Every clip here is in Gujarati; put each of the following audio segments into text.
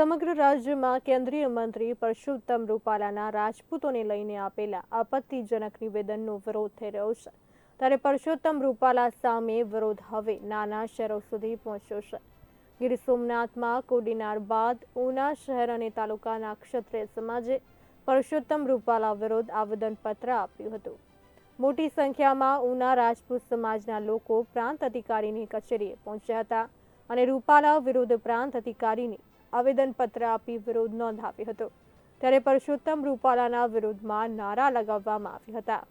સમગ્ર રાજ્યમાં કેન્દ્રીય મંત્રી પરસોત્તમ રૂપાલાના રાજપૂતોને લઈને આપેલા આપત્તિજનક નિવેદનનો વિરોધ થઈ રહ્યો છે. ત્યારે પરસોત્તમ રૂપાલા સામે વિરોધ હવે નાના શહેરો સુધી પહોંચ્યો છે. ગીર સોમનાથમાં કોડીનાર બાદ ઉના શહેર અને તાલુકાના ક્ષત્રિય સમાજે પરસોત્તમ રૂપાલા વિરુદ્ધ આવેદનપત્ર આપ્યું હતું. મોટી સંખ્યામાં ઉના રાજપૂત સમાજના લોકો પ્રાંત અધિકારીની કચેરીએ પહોંચ્યા હતા અને રૂપાલા વિરુદ્ધ પ્રાંત અધિકારીને આવેદનપત્ર આપી વિરોધ નોંધાવ્યો હતો. ત્યારે પરસોત્તમ રૂપાલાના વિરોધમાં નારા લગાવવામાં આવ્યા હતા.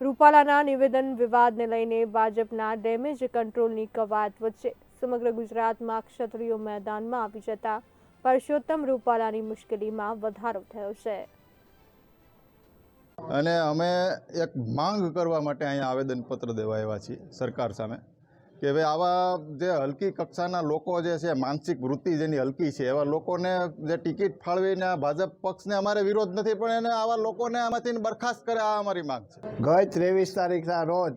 રૂપાલાના નિવેદન વિવાદને લઈને ભાજપના ડેમેજ કંટ્રોલની કવાયત વચ્ચે સમગ્ર ગુજરાતમાં ક્ષત્રિયો મેદાનમાં આવી જતા પરસોત્તમ રૂપાલાની મુશ્કેલીમાં વધારો થયો છે. અને અમે એક માંગ કરવા માટે અહીંયા આવેદનપત્ર દેવા આવ્યા છીએ સરકાર સામે. કે ભાઈ આવા જે હલકી કક્ષાના લોકો જે છે, માનસિક વૃત્તિ જેની હલકી છે, એવા લોકોને જે ટિકિટ ફાળવીને ભાજપ પક્ષને અમારે વિરોધ નથી, પણ એને આવા લોકોને આમાંથી બરખાસ્ત કરે, આ અમારી માંગ છે. ગઈ ત્રેવીસ તારીખના રોજ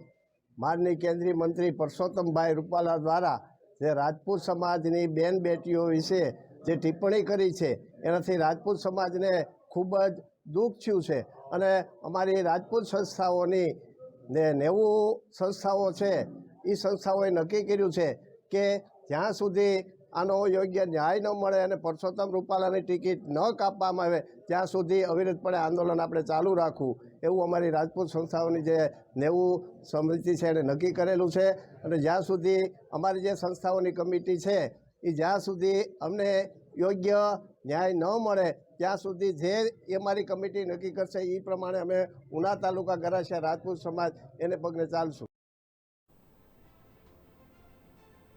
માનની કેન્દ્રીય મંત્રી પરસોત્તમભાઈ રૂપાલા દ્વારા જે રાજપૂત સમાજની બેન બેટીઓ વિશે જે ટિપ્પણી કરી છે, એનાથી રાજપૂત સમાજને ખૂબ જ દુઃખ થયું છે. અને અમારી રાજપૂત સંસ્થાઓની ને નેવું સંસ્થાઓ છે એ સંસ્થાઓએ નક્કી કર્યું છે કે જ્યાં સુધી આનો યોગ્ય ન્યાય ન મળે અને પરસોત્તમ રૂપાલાની ટિકિટ ન કાપવામાં આવે, ત્યાં સુધી અવિરતપણે આંદોલન આપણે ચાલુ રાખવું. એવું અમારી રાજપૂત સંસ્થાઓની જે નેવું સમિતિ છે એને નક્કી કરેલું છે. અને જ્યાં સુધી અમારી જે સંસ્થાઓની કમિટી છે, એ જ્યાં સુધી અમને યોગ્ય ન્યાય ન મળે, ત્યાં સુધી જે એ અમારી કમિટી નક્કી કરશે એ પ્રમાણે અમે ઉના તાલુકા ગરાસિયા રાજપૂત સમાજ એને પગલે ચાલશું.